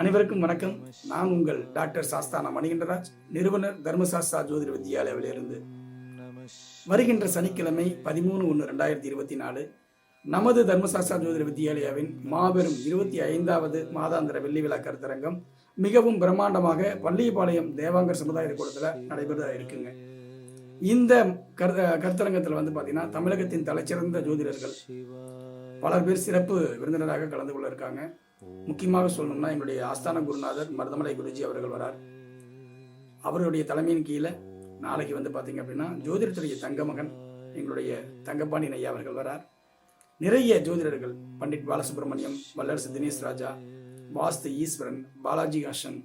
அனைவருக்கும் வணக்கம். நான் உங்கள் டாக்டர் சாஸ்தானா மணிகண்டராஜ் நிறுவனர் தர்மசாஸ்தா ஜோதிட வித்யாலயாவிலிருந்து வருகின்ற சனிக்கிழமை பதிமூணு ஒன்று ரெண்டாயிரத்தி இருபத்தி நாலு நமது தர்மசாஸ்தா ஜோதிட வித்யாலயாவின் மாபெரும் இருபத்தி ஐந்தாவது மாதாந்திர வெள்ளி விழா கருத்தரங்கம் மிகவும் பிரம்மாண்டமாக பள்ளிப்பாளையம் தேவாங்கர் சமுதாய கூடத்தில் நடைபெற இருக்குங்க. இந்த கரு கருத்தரங்கத்தில் வந்து பார்த்தீங்கன்னா தமிழகத்தின் தலைச்சிறந்த ஜோதிடர்கள் பல பேர் சிறப்பு விருந்தினராக கலந்து கொள்ள இருக்காங்க. முக்கியமாக சொல்லணும்னா எங்களுடைய ஆஸ்தான குருநாதர் மருதமலை குருஜி அவர்கள் வரார். அவருடைய தலைமையின் கீழே நாளைக்கு வந்து பார்த்தீங்க அப்படின்னா ஜோதிடத்துடைய தங்க மகன் எங்களுடைய தங்கப்பாண்டி ஐயா அவர்கள் வரார். நிறைய ஜோதிடர்கள் பண்டிட் பாலசுப்ரமணியம் வல்லரசு தினேஷ் ராஜா வாஸ்து ஈஸ்வரன் பாலாஜி ஹாசன்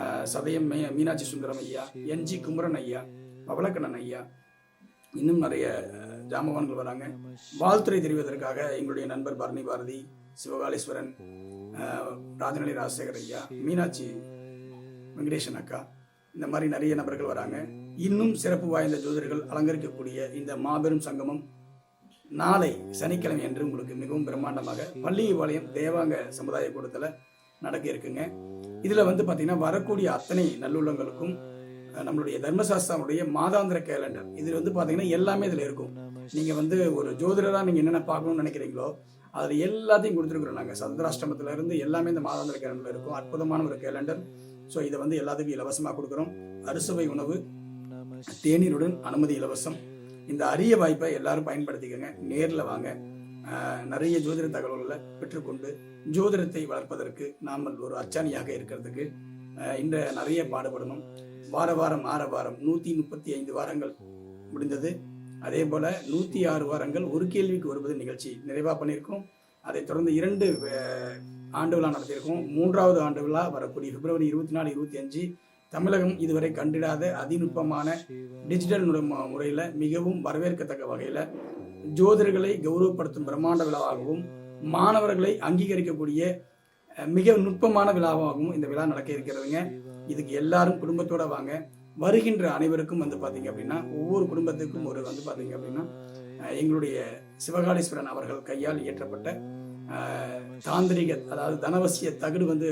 ஆஹ், சதயம் மீனாட்சி சுந்தரம் ஐயா என்ஜி குமரன் ஐயா பவளக்கண்ணன் ஐயா இன்னும் நிறைய ஜாமவான்கள் வராங்க. வாழ்த்துறை தெரிவதற்காக எங்களுடைய நண்பர் பரணி பாரதி சிவகாளீஸ்வரன் ராஜநிலை ராஜசேகர் ஐயா மீனாட்சி வெங்கடேசன் அக்கா இந்த மாதிரி நிறைய நபர்கள் வராங்க. இன்னும் சிறப்பு வாய்ந்த ஜோதிடர்கள் அலங்கரிக்கக்கூடிய இந்த மாபெரும் சங்கமம் நாளை சனிக்கிழமை என்று உங்களுக்கு மிகவும் பிரம்மாண்டமாக பள்ளிபாளையம் தேவாங்க சமுதாய கூடத்தில் நடக்க இருக்குங்க. இதில் வந்து பார்த்தீங்கன்னா வரக்கூடிய அத்தனை நல்லுள்ளங்களுக்கும் நம்மளுடைய தர்மசாஸ்திரமுடைய மாதாந்திர கேலண்டர் இது வந்து பார்த்தீங்கன்னா எல்லாமே இதில் இருக்கும். நீங்கள் வந்து ஒரு ஜோதிடராக நீங்கள் என்னென்ன பார்க்கணும்னு நினைக்கிறீங்களோ அதில் எல்லாத்தையும் கொடுத்துருக்குறோம் நாங்கள் சந்திராஷ்டமத்துல இருந்து எல்லாமே இந்த மாதாந்திர கேலண்டர் இருக்கும். அற்புதமான ஒரு கேலண்டர் ஸோ இதை வந்து எல்லாத்துக்கும் இலவசமாக கொடுக்குறோம். அறுசுவை உணவு தேநீருடன் அனுமதி இலவசம். இந்த அரிய வாய்ப்பை எல்லாரும் பயன்படுத்திக்கங்க. நேரில் வாங்க. நிறைய ஜோதிட தகவல்களை பெற்றுக்கொண்டு ஜோதிடத்தை வளர்ப்பதற்கு நாமல் ஒரு அச்சாணியாக இருக்கிறதுக்கு இன்று நிறைய பாடுபடணும். வார வாரம் ஆற வாரம் நூற்றி முப்பத்தி ஐந்து வாரங்கள் முடிந்தது. அதே போல் நூற்றி ஆறு வாரங்கள் ஒரு கேள்விக்கு வருவது நிகழ்ச்சி நிறைவாக பண்ணியிருக்கோம். அதைத் தொடர்ந்து இரண்டு ஆண்டு விழா நடத்தியிருக்கோம். மூன்றாவது ஆண்டு விழா வரக்கூடிய பிப்ரவரி இருபத்தி நாலு இருபத்தி அஞ்சு. தமிழகம் இதுவரை கண்டிடாத அதிநுட்பமான டிஜிட்டல் முறையில் மிகவும் வரவேற்கத்தக்க வகையில் ஜோதிடர்களை கௌரவப்படுத்தும் பிரம்மாண்ட விழாவாகவும் மாணவர்களை அங்கீகரிக்கக்கூடிய மிக நுட்பமான விழாவாகவும் இந்த விழா நடக்க இருக்கிறதுங்க. இதுக்கு எல்லாரும் குடும்பத்தோட வாங்க. வருகின்ற அனைவருக்கும் வந்து பார்த்தீங்க அப்படின்னா ஒவ்வொரு குடும்பத்துக்கும் ஒரு வந்து பார்த்தீங்க அப்படின்னா எங்களுடைய சிவகாளீஸ்வரன் அவர்கள் கையால் இயற்றப்பட்ட தாந்திரிக அதாவது தனவசிய தகடு வந்து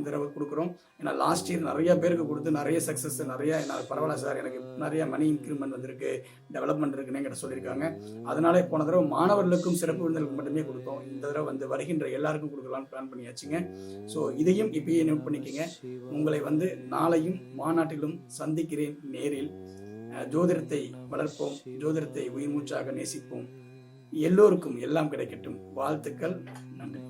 இந்த தடவை கொடுக்குறோம். ஏன்னா லாஸ்ட் இயர் நிறைய பேருக்கு கொடுத்து நிறைய சக்ஸஸ் நிறைய நான் பரவாயில்ல சார் எனக்கு நிறைய மணி இன்க்ரிமெண்ட் வந்திருக்கு டெவலப்மெண்ட் இருக்குன்னு என்கிட்ட சொல்லியிருக்காங்க. அதனால போன தடவை மாணவர்களுக்கும் சிறப்பு விருந்தர்களுக்கு மட்டுமே கொடுத்தோம். இந்த தடவை வந்து வருகின்ற எல்லாருக்கும் கொடுக்கலாம்னு பிளான் பண்ணியாச்சுங்க. ஸோ இதையும் இப்பயே நோட் பண்ணிக்கங்க. உங்களை வந்து நாளையும் மாநாட்டிலும் சந்திக்கிறேன் நேரில். ஜோதிடத்தை வளர்ப்போம். ஜோதிடத்தை உயிர் மூச்சாக நேசிப்போம். எல்லோருக்கும் எல்லாம் கிடைக்கட்டும். வாழ்த்துக்கள். நன்றி.